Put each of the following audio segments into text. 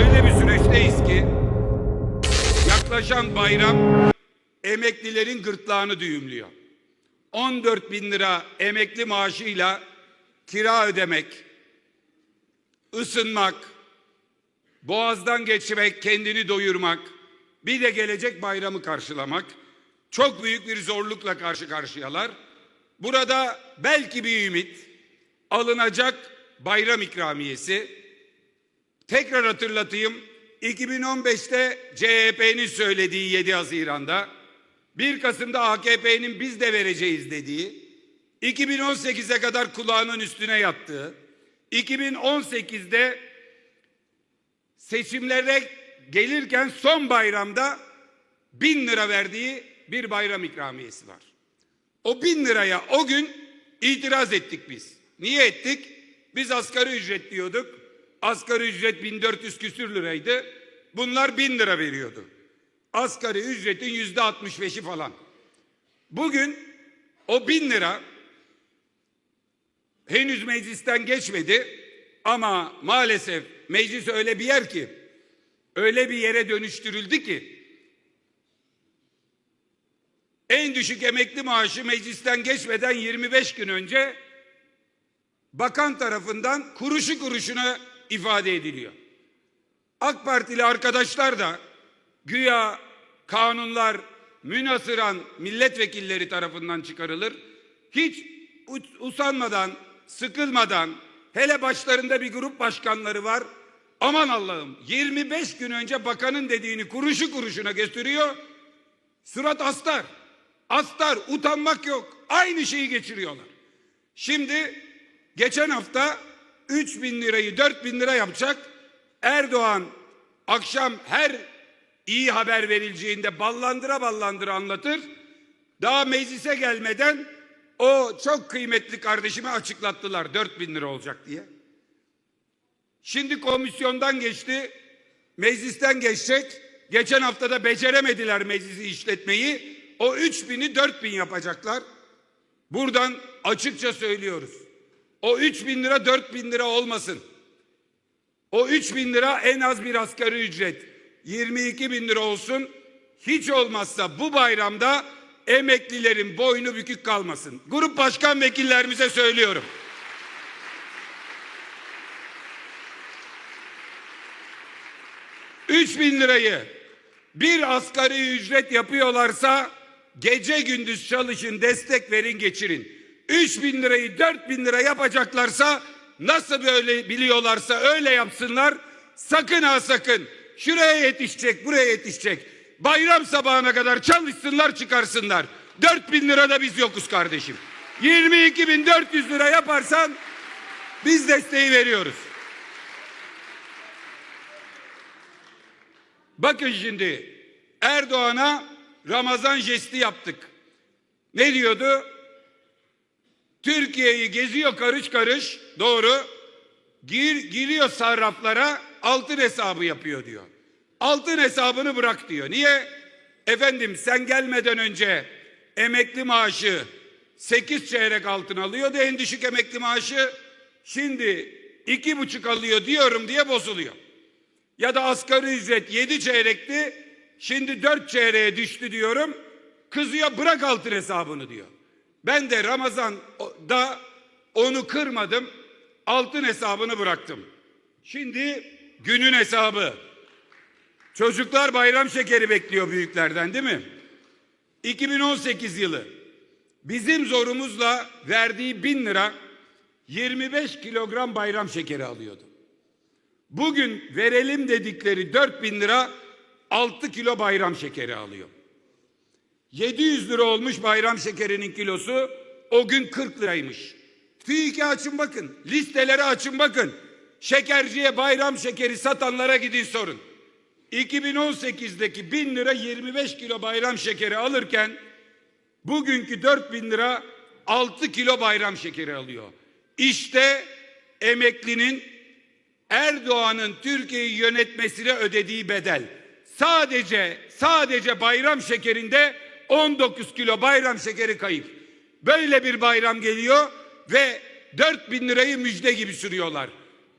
öyle bir süreçteyiz ki yaklaşan bayram emeklilerin gırtlağını düğümlüyor. 14 bin lira emekli maaşıyla kira ödemek, ısınmak, boğazdan geçmek, kendini doyurmak, bir de gelecek bayramı karşılamak çok büyük bir zorlukla karşı karşıyalar. Burada belki bir ümit alınacak bayram ikramiyesi. Tekrar hatırlatayım. 2015'te CHP'nin söylediği 7 Haziran'da 1 Kasım'da AKP'nin biz de vereceğiz dediği 2018'e kadar kulağının üstüne yattığı 2018'de seçimlere gelirken son bayramda bin lira verdiği bir bayram ikramiyesi var. O bin liraya o gün itiraz ettik biz. Niye ettik? Biz asgari ücret diyorduk. Asgari ücret 1400 küsür liraydı. Bunlar bin lira veriyordu. Asgari ücretin yüzde 65'i falan. Bugün o bin lira henüz meclisten geçmedi ama maalesef meclis öyle bir yer ki öyle bir yere dönüştürüldü ki en düşük emekli maaşı meclisten geçmeden 25 gün önce bakan tarafından kuruşu kuruşuna ifade ediliyor. AK Partili arkadaşlar da güya kanunlar münasıran milletvekilleri tarafından çıkarılır. Hiç usanmadan, sıkılmadan hele başlarında bir grup başkanları var. Aman Allah'ım 25 gün önce bakanın dediğini kuruşu kuruşuna gösteriyor. Surat astar. Astar utanmak yok. Aynı şeyi geçiriyorlar. Şimdi geçen hafta 3 bin lirayı 4 bin lira yapacak. Erdoğan akşam her iyi haber verileceğinde ballandıra ballandıra anlatır. Daha meclise gelmeden o çok kıymetli kardeşime açıklattılar 4 bin lira olacak diye. Şimdi komisyondan geçti, meclisten geçecek. Geçen hafta da beceremediler meclisi işletmeyi. O 3 bini 4 bin yapacaklar. Buradan açıkça söylüyoruz. O 3 bin lira 4 bin lira olmasın. O 3 bin lira en az bir asgari ücret. 22 bin lira olsun. Hiç olmazsa bu bayramda emeklilerin boynu bükük kalmasın. Grup başkan vekillerimize söylüyorum. Üç bin lirayı bir asgari ücret yapıyorlarsa gece gündüz çalışın destek verin geçirin. Üç bin lirayı dört bin lira yapacaklarsa nasıl böyle biliyorlarsa öyle yapsınlar. Sakın ha sakın şuraya yetişecek buraya yetişecek. Bayram sabahına kadar çalışsınlar çıkarsınlar. Dört bin lira da biz yokuz kardeşim. 22 bin 400 lira yaparsan biz desteği veriyoruz. Bakın şimdi Erdoğan'a Ramazan jesti yaptık. Ne diyordu? Türkiye'yi geziyor karış karış doğru. Gir, giriyor sarraflara altın hesabı yapıyor diyor. Altın hesabını bırak diyor. Niye? Efendim sen gelmeden önce emekli maaşı 8 çeyrek altın alıyordu en düşük emekli maaşı. Şimdi iki buçuk alıyor diyorum diye bozuluyor. Ya da asgari ücret 7 çeyrekti şimdi 4 çeyreğe düştü diyorum. Kızıyor bırak altın hesabını diyor. Ben de Ramazan'da onu kırmadım. Altın hesabını bıraktım. Şimdi günün hesabı. Çocuklar bayram şekeri bekliyor büyüklerden değil mi? 2018 yılı bizim zorumuzla verdiği bin lira 25 kilogram bayram şekeri alıyordu. Bugün verelim dedikleri 4 bin lira 6 kilo bayram şekeri alıyor. 700 lira olmuş bayram şekerinin kilosu o gün 40 liraymış. TÜİK'e açın bakın. Listeleri açın bakın. Şekerciye bayram şekeri satanlara gidin sorun. 2018'deki 1000 lira 25 kilo bayram şekeri alırken bugünkü 4000 lira 6 kilo bayram şekeri alıyor. İşte emeklinin Erdoğan'ın Türkiye'yi yönetmesine ödediği bedel. Sadece sadece bayram şekerinde 19 kilo bayram şekeri kayıp. Böyle bir bayram geliyor ve 4 bin lirayı müjde gibi sürüyorlar.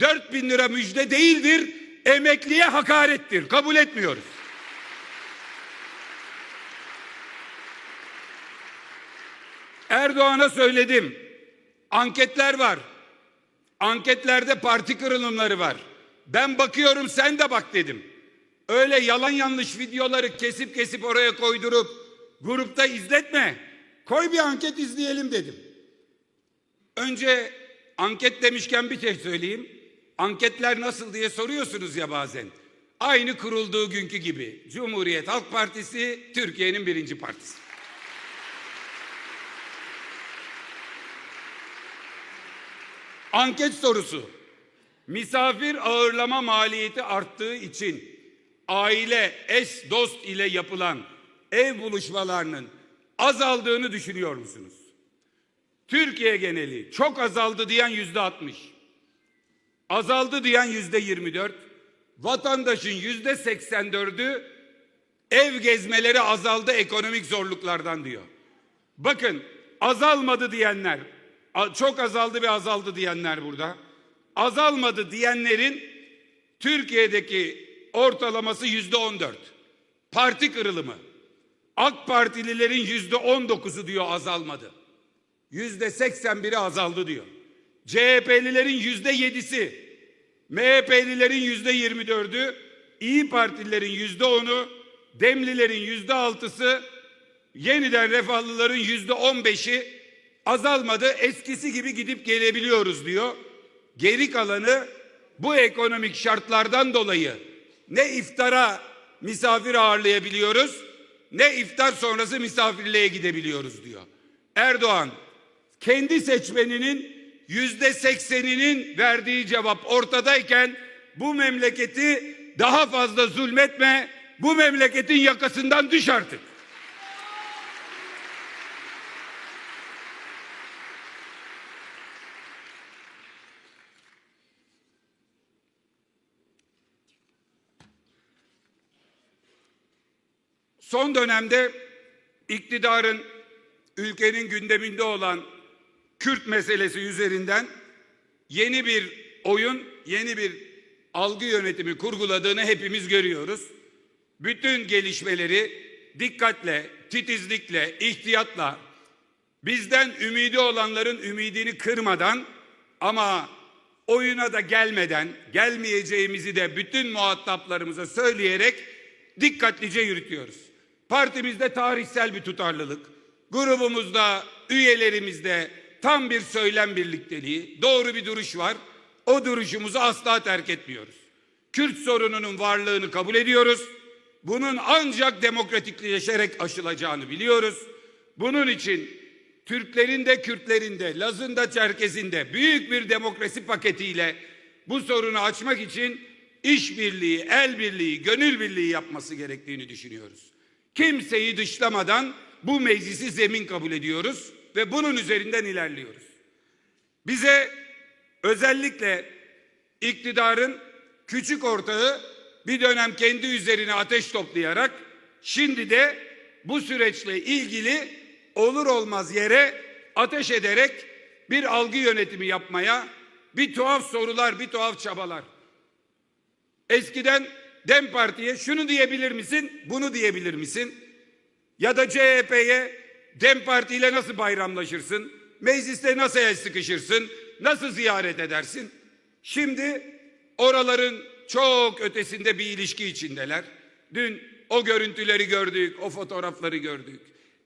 4 bin lira müjde değildir. emekliye hakarettir. Kabul etmiyoruz. Erdoğan'a söyledim. Anketler var. Anketlerde parti kırılımları var. Ben bakıyorum sen de bak dedim. Öyle yalan yanlış videoları kesip kesip oraya koydurup grupta izletme. Koy bir anket izleyelim dedim. Önce anket demişken bir şey söyleyeyim. Anketler nasıl diye soruyorsunuz ya bazen. Aynı kurulduğu günkü gibi. Cumhuriyet Halk Partisi Türkiye'nin birinci partisi. Anket sorusu. Misafir ağırlama maliyeti arttığı için aile, eş, dost ile yapılan ev buluşmalarının azaldığını düşünüyor musunuz? Türkiye geneli çok azaldı diyen yüzde 60. Azaldı diyen yüzde 24. Vatandaşın yüzde 84'ü ev gezmeleri azaldı ekonomik zorluklardan diyor. Bakın azalmadı diyenler, çok azaldı ve azaldı diyenler burada. Azalmadı diyenlerin Türkiye'deki ortalaması yüzde 14. Parti kırılımı. AK Partililerin yüzde 19'u diyor azalmadı. Yüzde 81'i azaldı diyor. CHP'lilerin yüzde 7'si, MHP'lilerin yüzde 24'ü, İyi Partililerin yüzde 10'u, Demlilerin yüzde 6'sı, yeniden refahlıların yüzde 15'i azalmadı. Eskisi gibi gidip gelebiliyoruz diyor. Geri kalanı bu ekonomik şartlardan dolayı ne iftara misafir ağırlayabiliyoruz ne iftar sonrası misafirliğe gidebiliyoruz diyor. Erdoğan kendi seçmeninin yüzde sekseninin verdiği cevap ortadayken bu memleketi daha fazla zulmetme, bu memleketin yakasından düş artık. Son dönemde iktidarın ülkenin gündeminde olan Kürt meselesi üzerinden yeni bir oyun, yeni bir algı yönetimi kurguladığını hepimiz görüyoruz. Bütün gelişmeleri dikkatle, titizlikle, ihtiyatla bizden ümidi olanların ümidini kırmadan ama oyuna da gelmeden gelmeyeceğimizi de bütün muhataplarımıza söyleyerek dikkatlice yürütüyoruz. Partimizde tarihsel bir tutarlılık, grubumuzda, üyelerimizde tam bir söylem birlikteliği, doğru bir duruş var. O duruşumuzu asla terk etmiyoruz. Kürt sorununun varlığını kabul ediyoruz. Bunun ancak demokratikleşerek aşılacağını biliyoruz. Bunun için Türklerin de Kürtlerin de Laz'ın da Çerkez'in de büyük bir demokrasi paketiyle bu sorunu açmak için işbirliği, el birliği, gönül birliği yapması gerektiğini düşünüyoruz. Kimseyi dışlamadan bu meclisi zemin kabul ediyoruz ve bunun üzerinden ilerliyoruz. Bize özellikle iktidarın küçük ortağı bir dönem kendi üzerine ateş toplayarak şimdi de bu süreçle ilgili olur olmaz yere ateş ederek bir algı yönetimi yapmaya bir tuhaf sorular, bir tuhaf çabalar. Eskiden Dem Parti'ye şunu diyebilir misin, bunu diyebilir misin? Ya da CHP'ye Dem Parti ile nasıl bayramlaşırsın? Mecliste nasıl el sıkışırsın? Nasıl ziyaret edersin? Şimdi oraların çok ötesinde bir ilişki içindeler. Dün o görüntüleri gördük, o fotoğrafları gördük.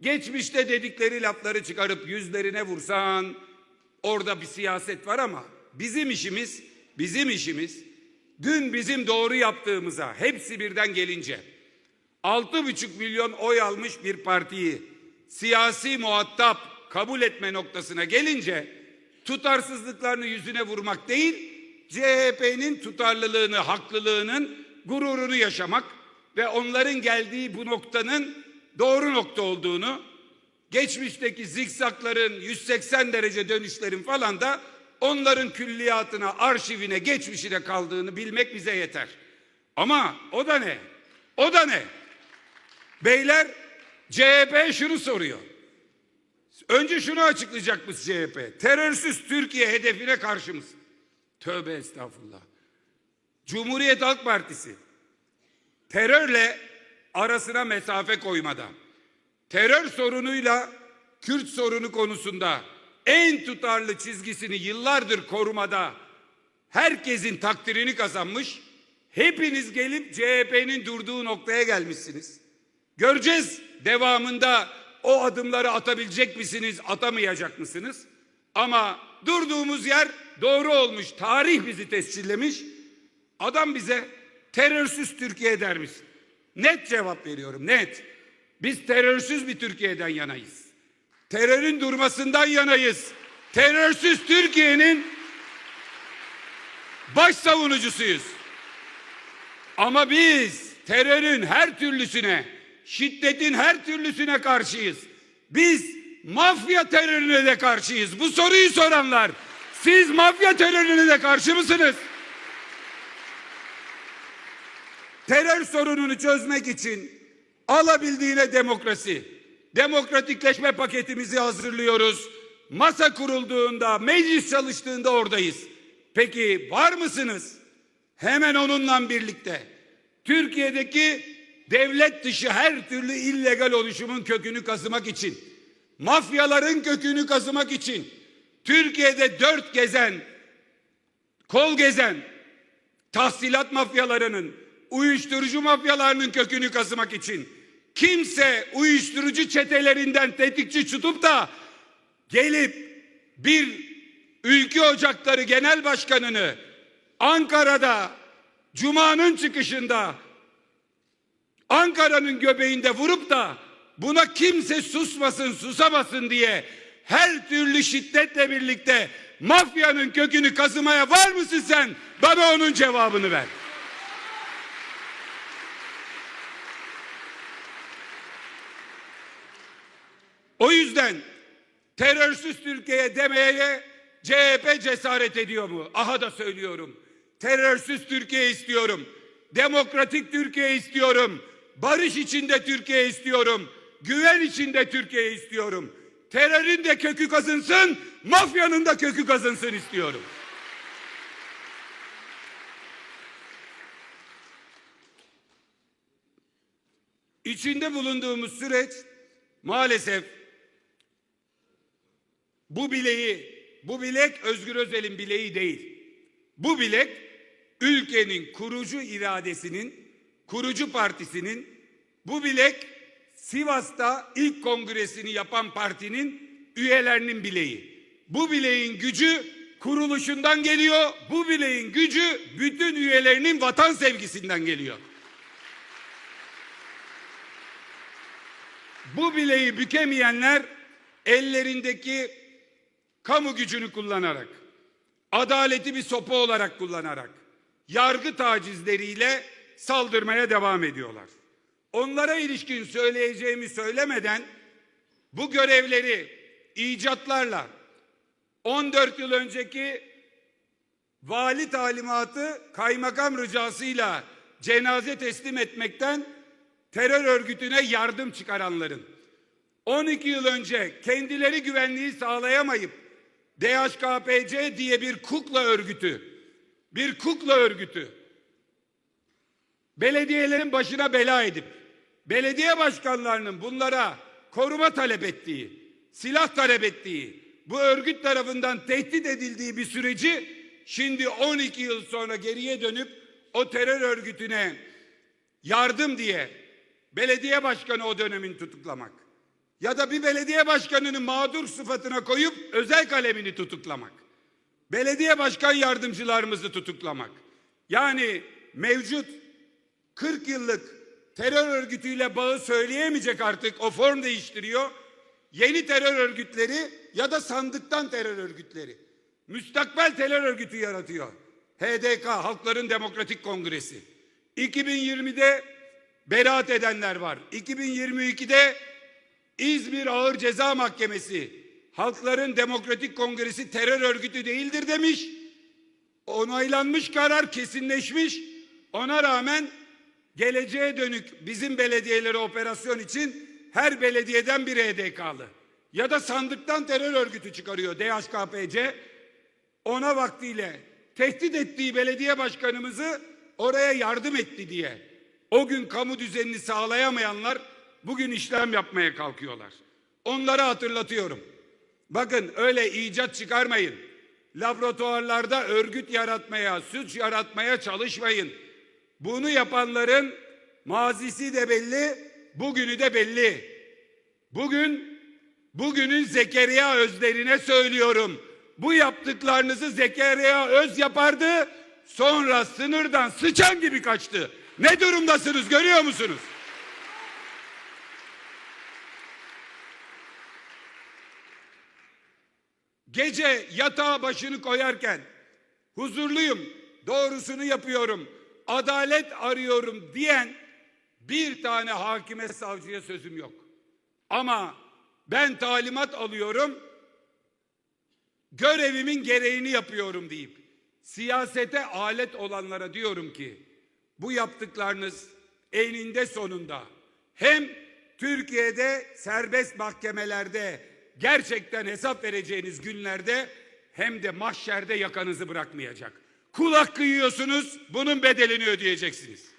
Geçmişte dedikleri lafları çıkarıp yüzlerine vursan orada bir siyaset var ama bizim işimiz, bizim işimiz dün bizim doğru yaptığımıza hepsi birden gelince altı buçuk milyon oy almış bir partiyi siyasi muhatap kabul etme noktasına gelince tutarsızlıklarını yüzüne vurmak değil, CHP'nin tutarlılığını, haklılığının gururunu yaşamak ve onların geldiği bu noktanın doğru nokta olduğunu, geçmişteki zikzakların 180 derece dönüşlerin falan da onların külliyatına, arşivine, geçmişine kaldığını bilmek bize yeter. Ama o da ne? O da ne? Beyler CHP şunu soruyor. Önce şunu açıklayacakmış CHP. Terörsüz Türkiye hedefine karşı mısın? Tövbe estağfurullah. Cumhuriyet Halk Partisi terörle arasına mesafe koymada, terör sorunuyla Kürt sorunu konusunda en tutarlı çizgisini yıllardır korumada herkesin takdirini kazanmış. Hepiniz gelip CHP'nin durduğu noktaya gelmişsiniz. Göreceğiz devamında o adımları atabilecek misiniz, atamayacak mısınız? Ama durduğumuz yer doğru olmuş. Tarih bizi tescillemiş. Adam bize terörsüz Türkiye der misin? Net cevap veriyorum, net. Biz terörsüz bir Türkiye'den yanayız. Terörün durmasından yanayız. Terörsüz Türkiye'nin baş savunucusuyuz. Ama biz terörün her türlüsüne, şiddetin her türlüsüne karşıyız. Biz mafya terörüne de karşıyız. Bu soruyu soranlar, siz mafya terörüne de karşı mısınız? Terör sorununu çözmek için alabildiğine demokrasi, demokratikleşme paketimizi hazırlıyoruz. Masa kurulduğunda, meclis çalıştığında oradayız. Peki var mısınız? Hemen onunla birlikte Türkiye'deki devlet dışı her türlü illegal oluşumun kökünü kazımak için, mafyaların kökünü kazımak için, Türkiye'de dört gezen, kol gezen, tahsilat mafyalarının, uyuşturucu mafyalarının kökünü kazımak için kimse uyuşturucu çetelerinden tetikçi tutup da gelip bir ülke ocakları genel başkanını Ankara'da Cuma'nın çıkışında Ankara'nın göbeğinde vurup da buna kimse susmasın susamasın diye her türlü şiddetle birlikte mafyanın kökünü kazımaya var mısın sen? Bana onun cevabını ver. O yüzden terörsüz Türkiye demeye CHP cesaret ediyor mu? Aha da söylüyorum. Terörsüz Türkiye istiyorum. Demokratik Türkiye istiyorum. Barış içinde Türkiye istiyorum. Güven içinde Türkiye istiyorum. Terörün de kökü kazınsın, mafyanın da kökü kazınsın istiyorum. İçinde bulunduğumuz süreç maalesef bu bileği, bu bilek Özgür Özel'in bileği değil. Bu bilek ülkenin kurucu iradesinin, kurucu partisinin, bu bilek Sivas'ta ilk kongresini yapan partinin üyelerinin bileği. Bu bileğin gücü kuruluşundan geliyor. Bu bileğin gücü bütün üyelerinin vatan sevgisinden geliyor. Bu bileği bükemeyenler ellerindeki kamu gücünü kullanarak, adaleti bir sopa olarak kullanarak, yargı tacizleriyle saldırmaya devam ediyorlar. Onlara ilişkin söyleyeceğimi söylemeden bu görevleri icatlarla 14 yıl önceki vali talimatı kaymakam ricasıyla cenaze teslim etmekten terör örgütüne yardım çıkaranların 12 yıl önce kendileri güvenliği sağlayamayıp DHKPC diye bir kukla örgütü, bir kukla örgütü. Belediyelerin başına bela edip belediye başkanlarının bunlara koruma talep ettiği, silah talep ettiği, bu örgüt tarafından tehdit edildiği bir süreci şimdi 12 yıl sonra geriye dönüp o terör örgütüne yardım diye belediye başkanı o dönemin tutuklamak ya da bir belediye başkanını mağdur sıfatına koyup özel kalemini tutuklamak. Belediye başkan yardımcılarımızı tutuklamak. Yani mevcut 40 yıllık terör örgütüyle bağı söyleyemeyecek artık o form değiştiriyor. Yeni terör örgütleri ya da sandıktan terör örgütleri. Müstakbel terör örgütü yaratıyor. HDK Halkların Demokratik Kongresi. 2020'de beraat edenler var. 2022'de İzmir Ağır Ceza Mahkemesi Halkların Demokratik Kongresi terör örgütü değildir demiş. Onaylanmış karar kesinleşmiş. Ona rağmen geleceğe dönük bizim belediyeleri operasyon için her belediyeden bir HDK'lı ya da sandıktan terör örgütü çıkarıyor DHKPC. Ona vaktiyle tehdit ettiği belediye başkanımızı oraya yardım etti diye o gün kamu düzenini sağlayamayanlar bugün işlem yapmaya kalkıyorlar. Onları hatırlatıyorum. Bakın öyle icat çıkarmayın. Laboratuvarlarda örgüt yaratmaya, suç yaratmaya çalışmayın. Bunu yapanların mazisi de belli, bugünü de belli. Bugün bugünün Zekeriya Özlerine söylüyorum. Bu yaptıklarınızı Zekeriya Öz yapardı. Sonra sınırdan sıçan gibi kaçtı. Ne durumdasınız görüyor musunuz? Gece yatağa başını koyarken huzurluyum, doğrusunu yapıyorum, adalet arıyorum diyen bir tane hakime savcıya sözüm yok. Ama ben talimat alıyorum, görevimin gereğini yapıyorum deyip siyasete alet olanlara diyorum ki bu yaptıklarınız eninde sonunda hem Türkiye'de serbest mahkemelerde gerçekten hesap vereceğiniz günlerde hem de mahşerde yakanızı bırakmayacak. Kul hakkı yiyorsunuz, bunun bedelini ödeyeceksiniz.